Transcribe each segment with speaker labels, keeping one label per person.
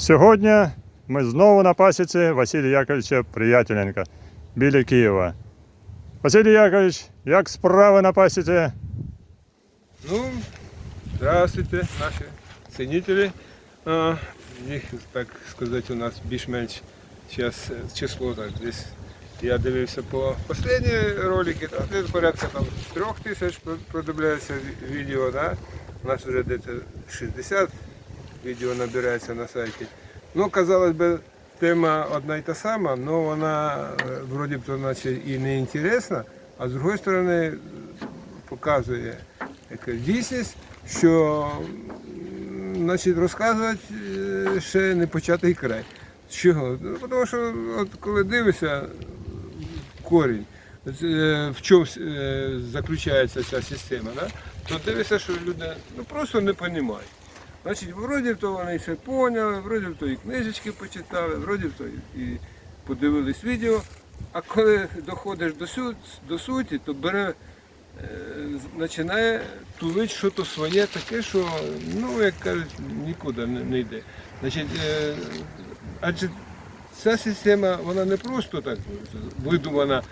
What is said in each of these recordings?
Speaker 1: Сьогодні ми знову на пасіці Василія Яковлевича Приятеленка біля Києва. Василій Яковлевич, як справи на пасіці?
Speaker 2: Ну, здравствуйте, наші цінителі. А, їх, так сказати, у нас більш-менш число так десь. Я дивився по останні ролики, там десь порядка там трьох тисяч продивляється відео, да? У нас вже десь 60 відео набирається на сайті. Ну, казалось би, тема одна і та сама, але вона е, вроді б то наче і не інтересна, а з другої сторони показує яка дійсність, що значить, розказувати е, ще не початий край. Чого? Ну, тому що от коли дивишся корінь, е, в чому е, заключається ця система, да? то дивишся, що люди ну, просто не розуміють. Значить, вроді то вони все поняли, вроді то і книжечки почитали, вроді то і подивились відео, а коли доходиш до, сю, до суті, то бере е, починає тулити щось своє таке, що, ну, як кажуть, нікуди не, не йде. Значить, е, адже ця система, вона не просто так видумана,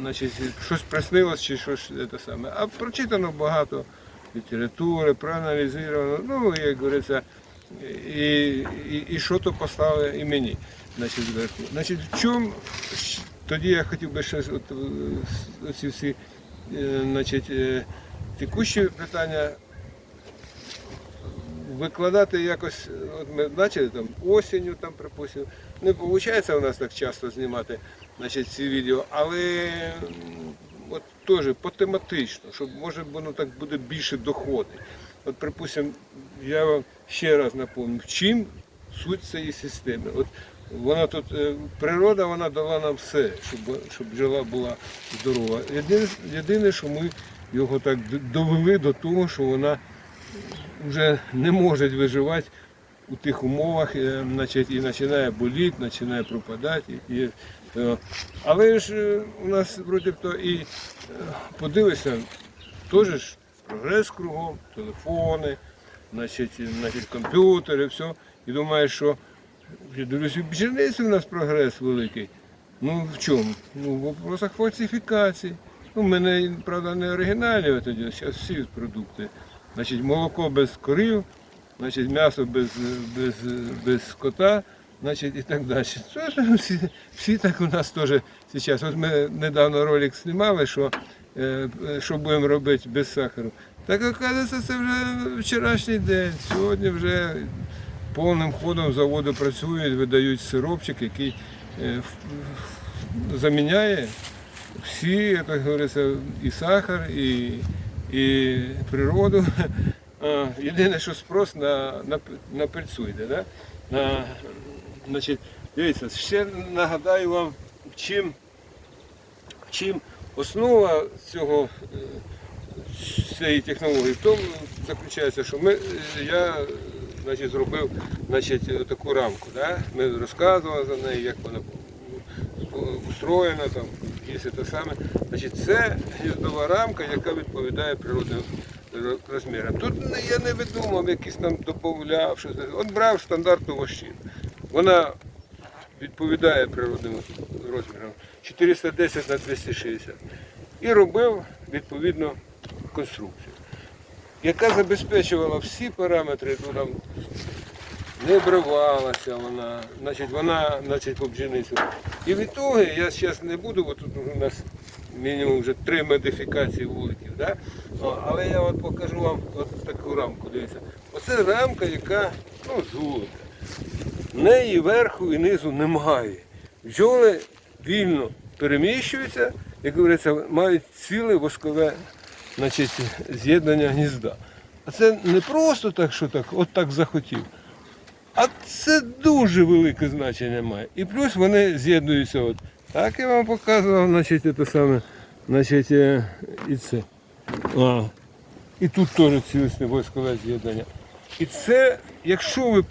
Speaker 2: значить, щось приснилось чи щось це саме, а прочитано багато літератури, проаналізовано, ну, як говориться, і, і, і що то поставили і мені. Значить, зверху. Значить, в чому тоді я хотів би ще от, оці всі е, значить, е, текущі питання викладати якось, от ми почали там осінню, там, припустимо. Не виходить у нас так часто знімати значить, ці відео, але теж потематично, щоб може воно так буде більше доходить. От, припустимо, я вам ще раз напомню, в чим суть цієї системи. От вона тут, е, природа вона дала нам все, щоб, щоб бджола була здорова. Єдине, єдине, що ми його так довели до того, що вона вже не може виживати у тих умовах, е, значить, і починає боліти, починає пропадати. І, але ж е, у нас вроді б і е, подивися, теж ж прогрес кругом, телефони, значить, значить, комп'ютери, все. І думаєш, що дивлюсь, в бджільниці у нас прогрес великий. Ну в чому? Ну, в вопросах фальсифікації. Ну, в мене, правда, не оригінальні тоді, зараз всі продукти. Значить, молоко без корів, значить, м'ясо без, без, без скота, значить, і так далі. Це ж всі, всі так у нас теж зараз. От ми недавно ролик знімали, що, що будемо робити без сахару. Так оказується, це вже вчорашній день. Сьогодні вже повним ходом заводи працюють, видають сиропчик, який в- заміняє всі, як говориться, і сахар, і, і природу. Єдине, що спрос на, на, на пильцу йде. Да? На, значить, дивіться, ще нагадаю вам, чим, чим основа цього, е, цієї технології в тому заключається, що ми, е, я значить, зробив значить, таку рамку. Да? Ми розказували за нею, як вона устроєна, там, є те саме. Значить, це гніздова рамка, яка відповідає природним розмірам. Тут я не видумав, якийсь там додавав, щось. От брав стандартну вощину. Вона відповідає природним розмірам 410 на 260. І робив відповідно конструкцію, яка забезпечувала всі параметри, ну, там, не обривалася вона, значить, вона значить, по бджільницю. І від того я зараз не буду, бо тут у нас мінімум вже три модифікації вуликів. Да? Але я от покажу вам от таку рамку. Дивіться. Оце рамка, яка ну, з. Неї верху і низу немає. Бджоли вільно переміщуються, як говориться, мають ціле воскове значить, з'єднання гнізда. А це не просто так, що так, от так захотів. А це дуже велике значення має. І плюс вони з'єднуються. От. Так я вам показував, значить, це саме, значить, е, і це. А, і тут теж цілісне військове з'єднання. І це, якщо ви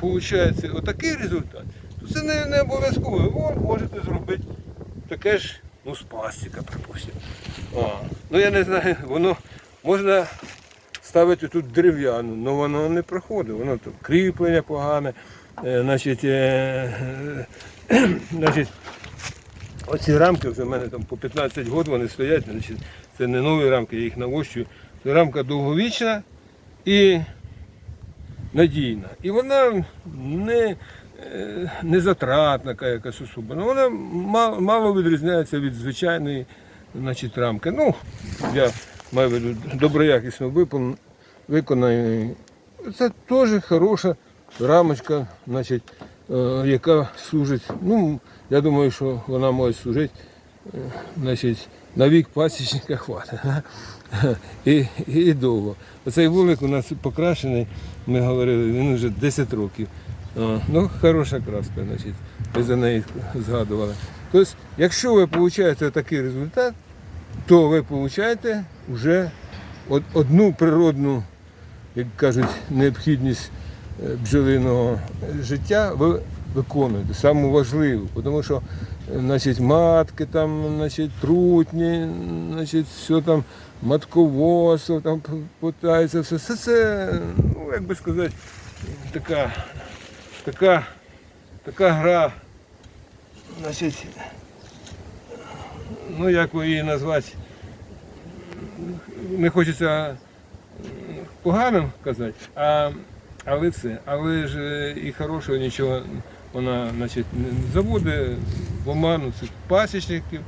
Speaker 2: получаєте отакий результат, то це не, не обов'язково. Ви можете зробити таке ж, ну, з пластика, припустимо. Ну я не знаю, воно можна ставити тут дерев'яну, але воно не проходить, воно тут кріплення погане. Е, Значить, е, е, значить, оці рамки вже в мене там по 15 років вони стоять. Значить, це не нові рамки, я їх навощую. Це рамка довговічна і надійна. І вона не, е, не затратна якась особа. Ну, вона ма- мало відрізняється від звичайної значить, рамки. Ну, я маю виду доброякісно виконаний. Це теж хороша рамочка, значить, е, яка служить. Ну, я думаю, що вона може служити е, значить, на вік пасічника хватить. І, і довго. Оцей вулик у нас покрашений, ми говорили, він вже 10 років. Ну, хороша краска, значить, ви за неї згадували. Тобто, якщо ви отримуєте такий результат, то ви отримуєте вже одну природну, як кажуть, необхідність е, бджолиного життя ви виконуєте, саму важливу, тому що е, значить, матки, там, значить, трутні, значить, все там матководство, там питається, все, все це, ну, як би сказати, така, така, така гра, значить, ну як її назвати, не хочеться поганим казати, а, але це, але ж е, і хорошого нічого вона значить, заводить в оману цих пасічників.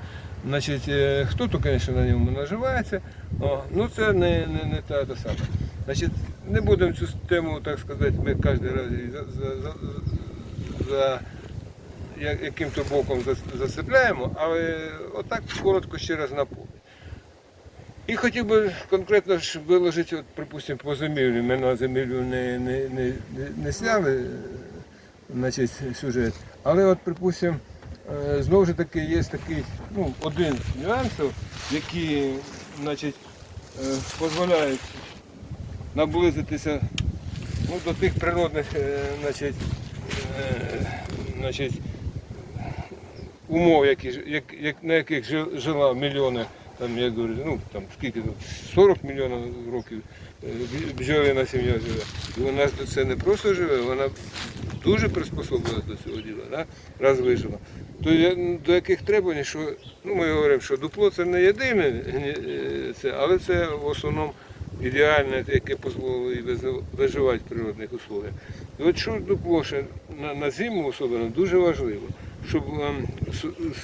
Speaker 2: Значить, е, хто-то, звісно, на ньому наживається, о, ну це не, не, не та, та сама. Значить, не будемо цю тему, так сказати, ми кожен раз за, за, за, за яким-то боком засипляємо, але отак коротко ще раз напомню. І хотів би конкретно ж виложити, от, припустимо, по землі. Ми на землю не, не, не, не, сняли е, значить, сюжет. Але от, припустимо, знову ж таки є такий, ну, один з нюансів, які значить, е, дозволяють наблизитися ну, до тих природних е, значить, е, значить, умов, які, як, на яких жила мільйони, там, я говорю, ну там скільки тут, 40 мільйонів років е, бджолина сім'я живе. І вона ж це не просто живе, вона дуже приспособлена до цього діла, да? раз вижила. То до яких требувань, що ну, ми говоримо, що дупло це не єдине, е, це, але це в основному ідеальне, яке дозволило визи- виживати в природних условиях. І от що дупло ще на, на зиму особливо дуже важливо, щоб ем,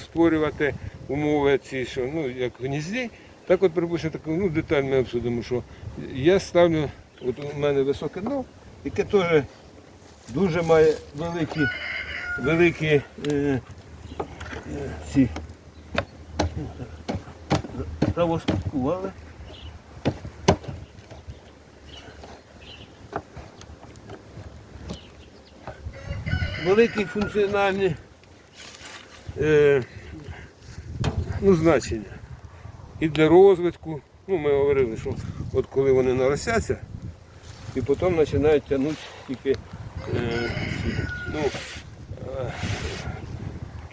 Speaker 2: створювати умови ці, що ну як в гнізді, так от припустимо таку ну, деталь ми обсудимо, що я ставлю, от у мене високе дно, яке теж дуже має великі, великі е, е, ці правоскували. великі функціональні е, ну, значення. І для розвитку. Ну, ми говорили, що от коли вони наросяться, і потім починають тягнути тільки ну, е,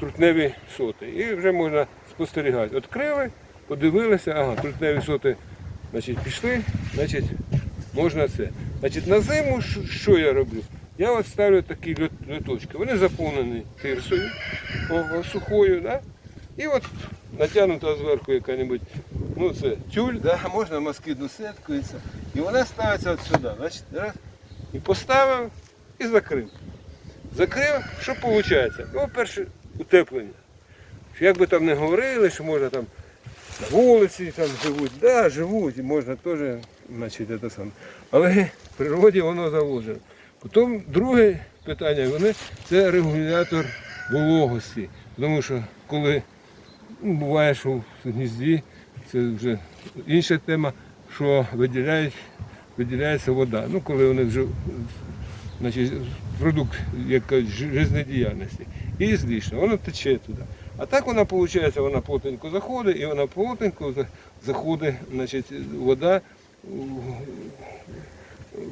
Speaker 2: трутневі соти. І вже можна спостерігати. Відкрили, подивилися, ага, трутневі соти значить, пішли, значить, можна це. Значить, на зиму що- я роблю? Я от ставлю такі льот- льоточки. Вони заповнені тирсою, сухою, да? і от натягнута зверху яка-небудь, ну це тюль, да? можна москітну сітку і це. І вона ставиться от сюди. Значить, раз, і поставив і закрив. Закрив, що виходить? Ну, перше, утеплення. Як би там не говорили, що можна там на вулиці там живуть, да, живуть, можна теж, значить, це саме. Але в природі воно заложено. Потім друге питання, вони, це регулятор вологості. Тому що коли ну, буває, що в гнізді, це вже інша тема, що виділяють, виділяється вода. Ну, коли вони вже значить, продукт якоїсь жи- жизнедіяльності. І злішно, воно тече туди. А так вона, виходить, вона плотненько заходить, і вона плотненько заходить, значить, вода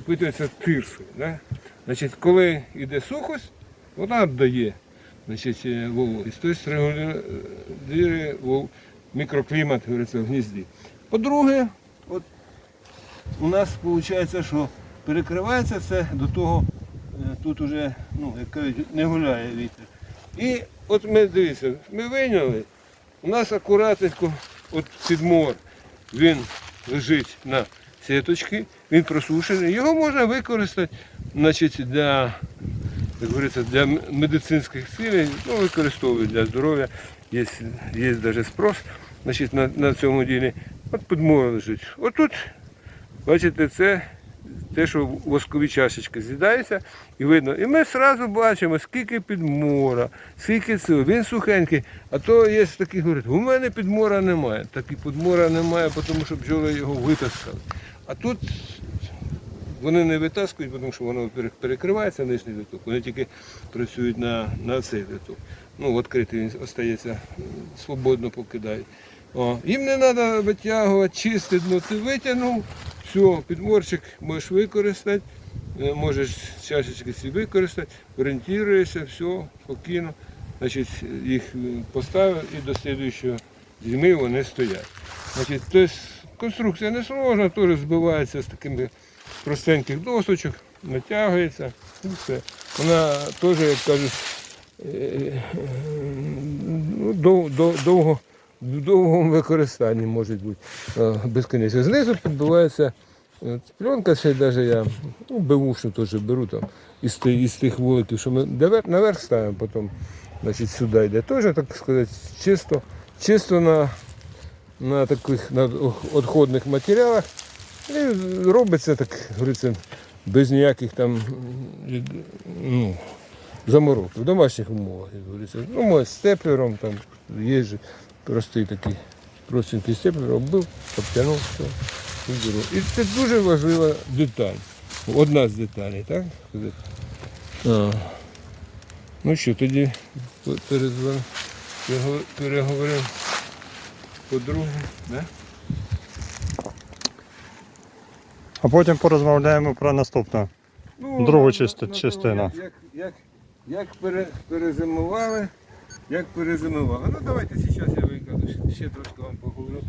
Speaker 2: впитується тирсою. Да? Значить, коли йде сухость, вона віддає значить, е, вологість. Тобто регулює мікроклімат говориться, в гнізді. По-друге, от у нас виходить, що перекривається це до того е, тут уже, ну, як кажуть, не гуляє вітер. І от ми дивіться, ми вийняли, у нас акуратненько от підмор, він лежить на сіточці, він просушений. Його можна використати значить, для, як говориться, для медицинських цілей, ну, використовують для здоров'я. Є, є навіть спрос значить, на, на цьому ділі. От підмор лежить. Отут, бачите, це те, що воскові чашечки з'їдаються, і видно. І ми одразу бачимо, скільки підмора, скільки цього. Він сухенький, а то є такі говорять, у мене підмора немає. Так і підмора немає, тому що бджоли його витаскали. А тут вони не витаскують, тому що воно перекривається нижній виток. Вони тільки працюють на, на цей виток. Ну, відкритий він остається, свободно покидають. О, їм не треба витягувати, чистити, ну ти витягнув, все, підморчик можеш використати, е, можеш чашечки ці використати, орієнтуєшся, все, спокійно. Значить, їх е, поставив і до слідуючого зими вони стоять. Значить, тобто, конструкція не сложна, теж збивається з такими простеньких досочок, натягується і все. Вона теж, як кажуть, е, ну, дов- дов- довго, в довгому використанні може бути е, безконечно. Знизу підбивається е, пленка, ще навіть я ну, беушну теж беру там із, ти- із тих вуликів, що ми наверх ставимо, потім значить, сюди йде. Теж, так сказати, чисто, чисто на, на таких на відходних матеріалах. І робиться, так говориться, без ніяких там ну, заморок. В домашніх умовах. Ну, може, з степлером там є простий такий простенький степлер, робив, обтягнув, все. і. І це дуже важлива деталь. Одна з деталей, так? А. Ну що, тоді перезвон, переговоримо по-друге. Да?
Speaker 1: А потім порозмовляємо про наступне.
Speaker 2: Ну,
Speaker 1: Другу
Speaker 2: на
Speaker 1: частину.
Speaker 2: Як, як, як пере, перезимували, як перезимували. Ну давайте зараз я ще трошки вам поговорю.